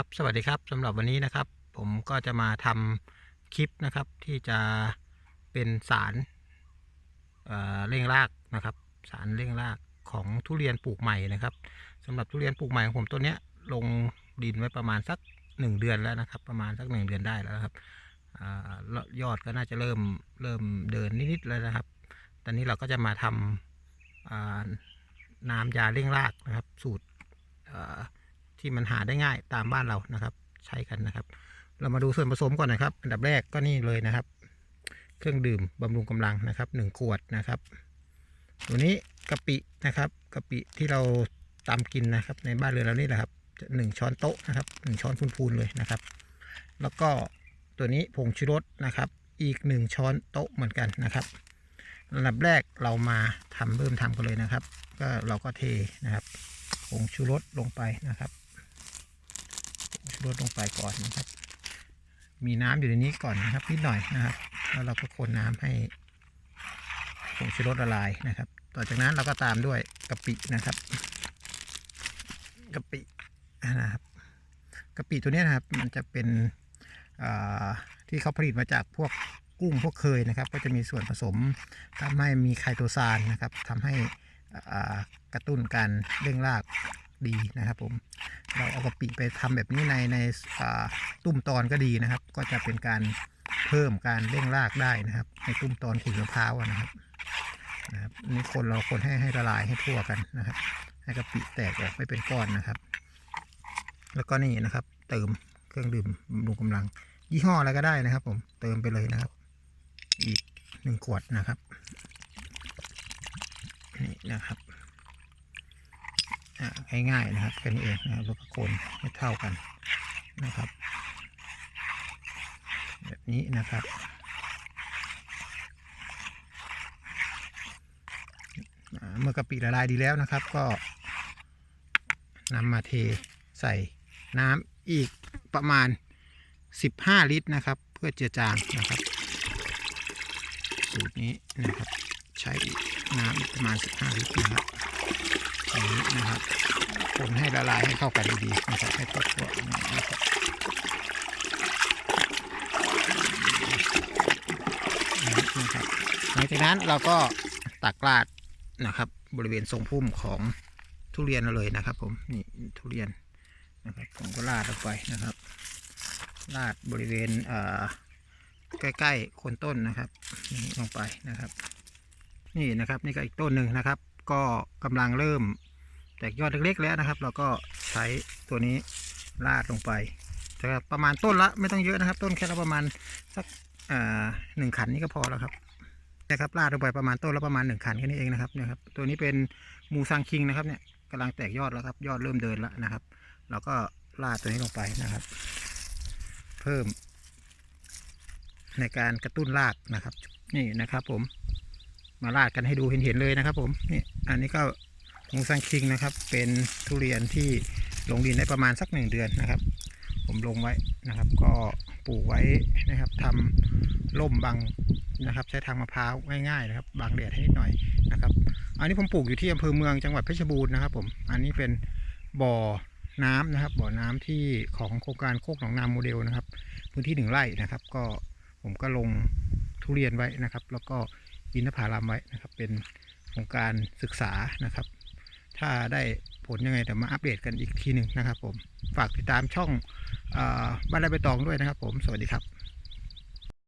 ครับสวัสดีครับสำหรับวันนี้นะครับ ผมก็จะมาทำคลิปนะครับ ที่จะเป็นสารเเร่งรากนะครับ สารเร่งรากของทุเรียนปลูกใหม่นะครับสำหรับทุเรียนปลูกใหม่ของผมต้นนี้ลงดินไว้ประมาณสักหนึ่งเดือนแล้วนะครับ ประมาณสักหนึ่งเดือนได้แล้วครับอยอดก็น่าจะเริ่มเริ่มเดินนิดๆแล้วนะครับ ตอนนี้เราก็จะมาทำน้ำยาเร่งรากนะครับ สูตร ที่มันหาได้ง่ายตามบ้านเรานะครับ ใช้กันนะครับ เรามาดูส่วนผสมก่อนนะครับ อันดับแรกก็นี่เลยนะครับ เครื่องดื่มบำรุงกำลังนะครับหนึ่งขวดนะครับ ตัวนี้กะปินะครับกะปิที่เราตามกินนะครับ ในบ้านเรือนเรานี่แหละครับหนึ่งช้อนโต๊ะนะครับหนึ่งช้อนพูนๆเลยนะครับ แล้วก็ตัวนี้ผงชูรสนะครับ อีกหนึ่งช้อนโต๊ะเหมือนกันนะครับอันดับแรกเรามาทำเริ่มทำกันเลยนะครับ ก็เราก็เทนะครับผงชูรสลงไปนะครับ ชูรสลงไปก่อนนะครับ มีน้ำอยู่ในนี้ก่อนนะครับนิดหน่อยนะครับ แล้วเราก็คนน้ำให้ผงชูรสละลายนะครับ ต่อจากนั้นเราก็ตามด้วยกะปินะครับกะปินะครับกะปิตัวนี้นะครับ มันจะเป็นที่เขาผลิตมาจากพวกกุ้งพวกเคยนะครับ ก็จะมีส่วนผสมทำให้มีไคโตซานนะครับทำให้กระตุ้นการเร่งราก ดีนะครับผมเราเอากะปิไปทำแบบนี้ในในตุ้มตอนก็ดีนะครับ ก็จะเป็นการเพิ่มการเร่งรากได้นะครับ ในตุ้มตอนขุยมะพร้าวนะครับนะครับนี่คนเราคนให้ให้ละลายให้ทั่วกันนะครับ ให้กะปิแตกออกไม่เป็นก้อนนะครับ แล้วก็นี่นะครับ เติมเครื่องดื่มบำรุงกำลัง ยี่ห้ออะไรก็ได้นะครับ ผมเติมไปเลยนะครับ อีกหนึ่งขวดนะครับนี่นะครับ ง่ายๆนะครับแค่นี้เองนะครับแล้วก็คนให้เท่ากันนะครับ แบบนี้นะครับเมื่อกะปิละลายดีแล้วนะครับ ก็นำมาเทใส่น้ำอีกประมาณ 15 ลิตรนะครับ เพื่อเจือจางนะครับ สูตรนี้นะครับ ใช้น้ำประมาณ 15 ลิตรนะครับ อย่างนี้นะครับคนให้ละลายให้เข้ากันดีๆนะครับให้ทั่วๆนะครับนะครับหลังจากนั้นเราก็ตักราดนะครับบริเวณทรงพุ่มของทุเรียนเลยนะครับผมนี่ทุเรียนนะครับผมก็ราดลงไปนะครับราดบริเวณเอ่อใกล้ๆโคนต้นนะครับนี่ลงไปนะครับ นี่นะครับนี่ก็อีกต้นหนึ่งนะครับ ก็กำลังเริ่มแตกยอดเล็กๆแล้วนะครับ เราก็ใช้ตัวนี้ราดลงไปแต่ประมาณต้นละไม่ต้องเยอะนะครับ ต้นแค่ละประมาณสักหนึ่งขันนี่ก็พอแล้วครับนะครับราดลงไปประมาณต้นละประมาณหนึ่งขันแค่นี้เองนะครับเนี่ยครับตัวนี้เป็นมูซังคิงนะครับเนี่ยกำลังแตกยอดแล้วครับยอดเริ่มเดินแล้วนะครับ เราก็ราดตัวนี้ลงไปนะครับ เพิ่ม ในการกระตุ้นรากนะครับ นี่นะครับ ผมมาลาดกันให้ดูเห็นๆเลยนะครับ ผมนี่ อันนี้ก็มูซังคิงนะครับ เป็นทุเรียนที่ลงดินได้ประมาณสักหนึ่งเดือนนะครับ ผมลงไว้นะครับ ก็ปลูกไว้นะครับทำร่มบังนะครับ ใช้ทางมะพร้าวง่ายๆนะครับบังแดดให้นิดหน่อยนะครับ อันนี้ผมปลูกอยู่ที่อำเภอเมืองจังหวัดเพชรบูรณ์นะครับ ผม อันนี้เป็นบ่อน้ำนะครับ บ่อน้ำที่ของโครงการโคกหนองนาโมเดลนะครับ พื้นที่หนึ่งไร่นะครับ ก็ผมก็ลงทุเรียนไว้นะครับ แล้วก็อินทผลัมไว้นะครับ เป็น ของการศึกษานะครับ ถ้าได้ผลยังไงเดี๋ยวมาอัปเดตกันอีกทีหนึ่งนะครับผม ฝากติดตามช่องออบ้านไรใบตองด้วยนะครับผม สวัสดีครับ